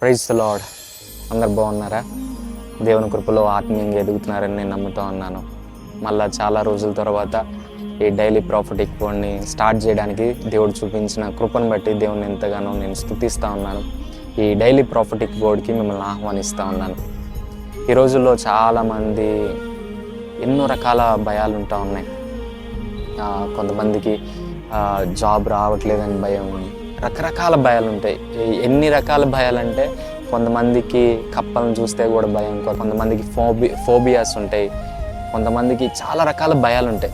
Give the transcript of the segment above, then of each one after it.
Praise the lord అందరు బాగున్నారా? దేవుని కృపలో ఆత్మీయంగా ఎదుగుతున్నారని నేను నమ్ముతూ ఉన్నాను. మళ్ళా చాలా రోజుల తర్వాత ఈ డైలీ ప్రాఫిటిక్ కోడ్ని స్టార్ట్ చేయడానికి దేవుడు చూపించిన కృపను బట్టి దేవుని ఎంతగానో నేను స్థుతిస్తూ ఉన్నాను. ఈ డైలీ ప్రాఫిటిక్ బోర్డ్కి మిమ్మల్ని ఆహ్వానిస్తూ ఉన్నాను. ఈ రోజుల్లో చాలామంది ఎన్నో రకాల భయాలు ఉంటా ఉన్నాయి. కొంతమందికి జాబ్ రావట్లేదని భయం రకరకాల భయాలు ఉంటాయి. ఎన్ని రకాల భయాలు అంటే కొంతమందికి కప్పలను చూస్తే కూడా భయం కొంతమందికి ఫోబి ఫోబియాస్ ఉంటాయి. కొంతమందికి చాలా రకాల భయాలు ఉంటాయి.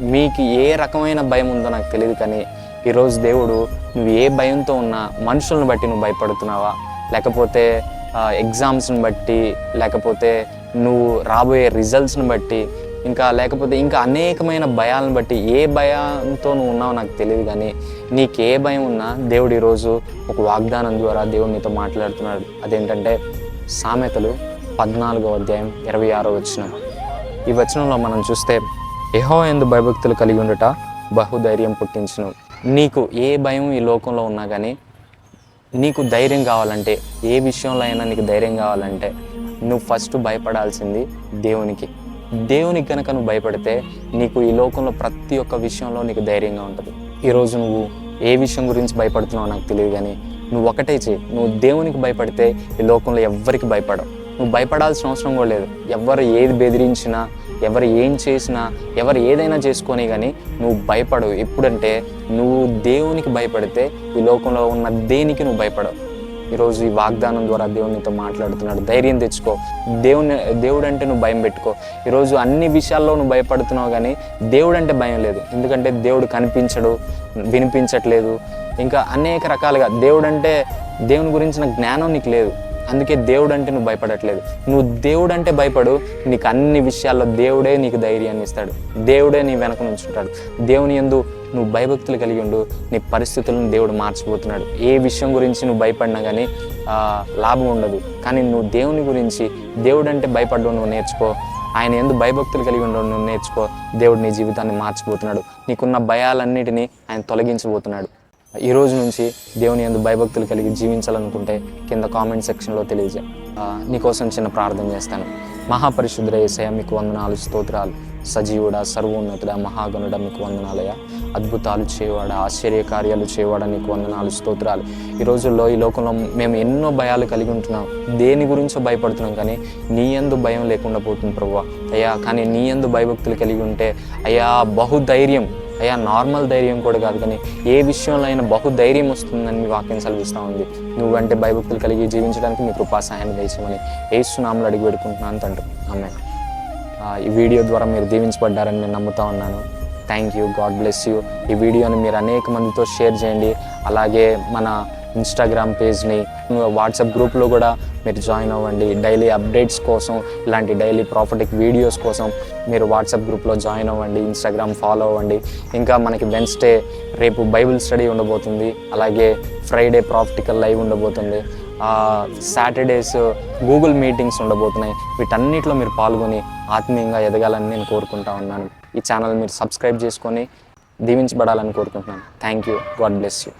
మీకు ఏ రకమైన భయం ఉందో నాకు తెలియదు కానీ ఈరోజు దేవుడు నువ్వు ఏ భయంతో ఉన్నా మనుషులను బట్టి నువ్వు భయపడుతున్నావా? లేకపోతే ఎగ్జామ్స్ని బట్టి లేకపోతే నువ్వు రాబోయే రిజల్ట్స్ని బట్టి ఇంకా లేకపోతే ఇంకా అనేకమైన భయాలను బట్టి ఏ భయంతో నువ్వు ఉన్నావో నాకు తెలియదు కానీ నీకు ఏ భయం ఉన్నా దేవుడు ఈరోజు ఒక వాగ్దానం ద్వారా దేవుడు నీతో మాట్లాడుతున్నాడు. అదేంటంటే సామెతలు పద్నాలుగో అధ్యాయం ఇరవై ఆరో వచనం. ఈ వచనంలో మనం చూస్తే ఎహో ఎందు భయభక్తులు కలిగి ఉండుట బహుధైర్యం పుట్టించును. నీకు ఏ భయం ఈ లోకంలో ఉన్నా కానీ నీకు ధైర్యం కావాలంటే ఏ విషయంలో అయినా నీకు ధైర్యం కావాలంటే నువ్వు ఫస్ట్ భయపడాల్సింది దేవునికి. దేవునికి కనుక నువ్వు భయపడితే నీకు ఈ లోకంలో ప్రతి ఒక్క విషయంలో నీకు ధైర్యంగా ఉంటుంది. ఈరోజు నువ్వు ఏ విషయం గురించి భయపడుతున్నావో నాకు తెలియదు కానీ నువ్వు ఒకటే చేయి నువ్వు దేవునికి భయపడితే ఈ లోకంలో ఎవ్వరికి భయపడవు. నువ్వు భయపడాల్సిన అవసరం కూడా లేదు. ఎవరు ఏది బెదిరించినా ఎవరు ఏం చేసినా ఎవరు ఏదైనా చేసుకొని కానీ నువ్వు భయపడవు. ఎప్పుడంటే నువ్వు దేవునికి భయపడితే ఈ లోకంలో ఉన్న దేనికి నువ్వు భయపడవు. ఈరోజు ఈ వాగ్దానం ద్వారా దేవునితో మాట్లాడుతున్నాడు. ధైర్యం తెచ్చుకో. దేవుని దేవుడు అంటే నువ్వు భయం పెట్టుకో. ఈరోజు అన్ని విషయాల్లో నువ్వు భయపడుతున్నావు కానీ దేవుడు అంటే భయం లేదు. ఎందుకంటే దేవుడు కనిపించడు వినిపించట్లేదు. ఇంకా అనేక రకాలుగా దేవుడు అంటే దేవుని గురించిన జ్ఞానం నీకు లేదు. అందుకే దేవుడు అంటే నువ్వు భయపడట్లేదు. నువ్వు దేవుడు అంటే భయపడు నీకు అన్ని విషయాల్లో దేవుడే నీకు ధైర్యాన్ని ఇస్తాడు. దేవుడే నీ వెనక నుంచుంటాడు. దేవుని ఎందు నువ్వు భయభక్తులు కలిగి ఉండు నీ పరిస్థితులను దేవుడు మార్చిపోతున్నాడు. ఏ విషయం గురించి నువ్వు భయపడినా కానీ లాభం ఉండదు. కానీ నువ్వు దేవుని గురించి దేవుడు అంటే భయపడడం నువ్వు నేర్చుకో. ఆయన ఎందు భయభక్తులు కలిగి ఉండడం నువ్వు నేర్చుకో. దేవుడు నీ జీవితాన్ని మార్చిపోతున్నాడు. నీకున్న భయాలన్నిటినీ ఆయన తొలగించబోతున్నాడు. ఈ రోజు నుంచి దేవుని ఎందు భయభక్తులు కలిగి జీవించాలనుకుంటే కింద కామెంట్ సెక్షన్లో తెలియజే నీకోసం చిన్న ప్రార్థన చేస్తాను. మహాపరిశుద్ధ ఏసయ మీకు వందనాలు స్తోత్రాలు. సజీవుడ సర్వోన్నతుడ మహాగణుడ మీకు వందనాలయ అద్భుతాలు చేయవాడ ఆశ్చర్య కార్యాలు చేయవాడ నీకు వందనాలు స్తోత్రాలు. ఈ రోజుల్లో ఈ లోకంలో మేము ఎన్నో భయాలు కలిగి ఉంటున్నాం. దేని గురించో భయపడుతున్నాం కానీ నీ ఎందు భయం లేకుండా పోతుంది ప్రభు అయ్యా కానీ నీ ఎందు భయభక్తులు కలిగి ఉంటే అయ్యా బహుధైర్యం అయ్యా నార్మల్ ధైర్యం కూడా కాదు కానీ ఏ విషయంలో అయినా బహు ధైర్యం వస్తుందని మీ వాక్యం సెలవిస్తూ ఉంది. నువ్వంటే భయభక్తులు కలిగి జీవించడానికి మీ కృపా సహాయం దయచేయమని ఏసునామలు అడిగి పెడుకుంటున్నాను తండ్రి. ఆమె ఈ వీడియో ద్వారా మీరు దీవించబడ్డారని నేను నమ్ముతా ఉన్నాను. Thank you God bless you ఈ వీడియోని మీరు అనేక మందితో షేర్ చేయండి. అలాగే మన ఇన్స్టాగ్రామ్ పేజ్ని వాట్సాప్ గ్రూప్లో కూడా మీరు జాయిన్ అవ్వండి. డైలీ అప్డేట్స్ కోసం ఇలాంటి డైలీ ప్రాఫిటిక్ వీడియోస్ కోసం మీరు వాట్సాప్ గ్రూప్లో జాయిన్ అవ్వండి ఇన్స్టాగ్రామ్ ఫాలో అవ్వండి. ఇంకా మనకి వెన్స్డే రేపు బైబిల్ స్టడీ ఉండబోతుంది. అలాగే ఫ్రైడే ప్రాఫిటికల్ లైవ్ ఉండబోతుంది. సాటర్డేస్ గూగుల్ మీటింగ్స్ ఉండబోతున్నాయి. వీటన్నిటిలో మీరు పాల్గొని ఆత్మీయంగా ఎదగాలని నేను కోరుకుంటా ఉన్నాను. ఈ ఛానల్ మీరు సబ్స్క్రైబ్ చేసుకొని దీవించబడాలని కోరుకుంటున్నాను. Thank you God bless you